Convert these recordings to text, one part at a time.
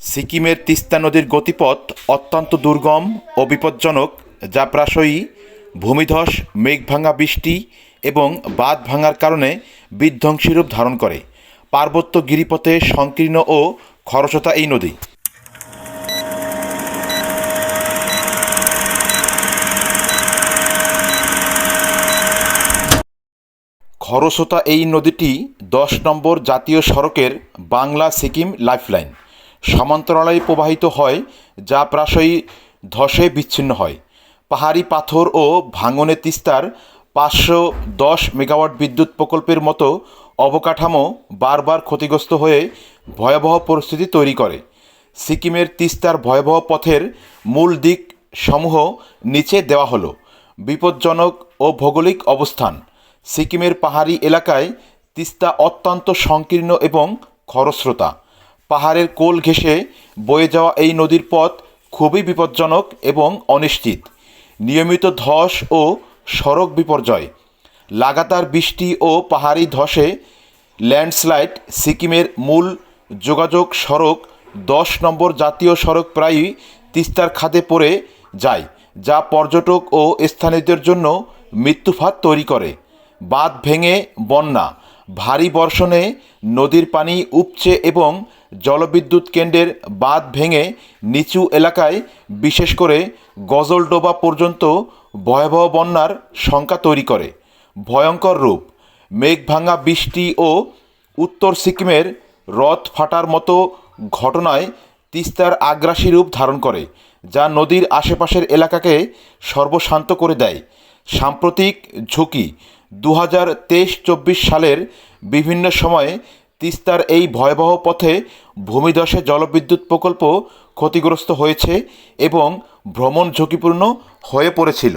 সিকিমের তিস্তা নদীর গতিপথ অত্যন্ত দুর্গম ও বিপজ্জনক, যা প্রাশয়ী ভূমিধস মেঘ ভাঙা বৃষ্টি এবং বাঁধ ভাঙার কারণে বিধ্বংসী রূপ ধারণ করে। পার্বত্য গিরিপথে সংকীর্ণ ও খরস্রোতা এই নদী। খরস্রোতা এই নদীটি দশ নম্বর জাতীয় সড়কের বাংলা সিকিম লাইফলাইন। সমান্তরালে প্রবাহিত হয়, যা প্রায়শই ধসে বিচ্ছিন্ন হয়। পাহাড়ি পাথর ও ভাঙনে তিস্তার পাঁচশো দশ মেগাওয়াট বিদ্যুৎ প্রকল্পের মতো অবকাঠামো বারবার ক্ষতিগ্রস্ত হয়ে ভয়াবহ পরিস্থিতি তৈরি করে। সিকিমের তিস্তার ভয়াবহ পথের মূল দিক সমূহ নিচে দেওয়া হলো। বিপজ্জনক ও ভৌগোলিক অবস্থান। সিকিমের পাহাড়ি এলাকায় তিস্তা অত্যন্ত সংকীর্ণ এবং খরস্রোতা। পাহাড়ের কোল ঘেঁষে বয়ে যাওয়া এই নদীর পথ খুবই বিপজ্জনক এবং অনিশ্চিত। নিয়মিত ধস ও সড়ক বিপর্যয়। লাগাতার বৃষ্টি ও পাহাড়ি ধসে ল্যান্ডস্লাইড সিকিমের মূল যোগাযোগ সড়ক দশ নম্বর জাতীয় সড়ক প্রায়ই তিস্তার খাদে পড়ে যায়, যা পর্যটক ও স্থানীয়দের জন্য মৃত্যুফাত তৈরি করে। বাঁধ ভেঙে বন্যা ভারী বর্ষণে নদীর পানি উপচে এবং জলবিদ্যুৎ কেন্দ্রের বাঁধ ভেঙে নিচু এলাকায়, বিশেষ করে গজলডোবা পর্যন্ত ভয়াবহ বন্যার শঙ্কা তৈরি করে। ভয়ঙ্কর রূপ, মেঘভাঙা বৃষ্টি ও উত্তর সিকিমের রথ ফাটার মতো ঘটনায় তিস্তার আগ্রাসী রূপ ধারণ করে, যা নদীর আশেপাশের এলাকাকে সর্বশান্ত করে দেয়। সাম্প্রতিক ঝুঁকি দু হাজার তেইশ চব্বিশ সালের বিভিন্ন সময়ে তিস্তার এই ভয়াবহ পথে ভূমিধসে জলবিদ্যুৎ প্রকল্প ক্ষতিগ্রস্ত হয়েছে এবং ভ্রমণ ঝুঁকিপূর্ণ হয়ে পড়েছিল।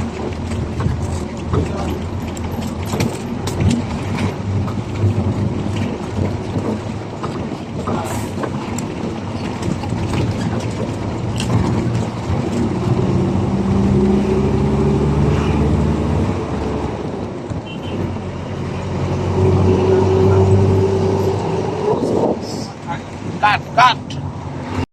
Thank you.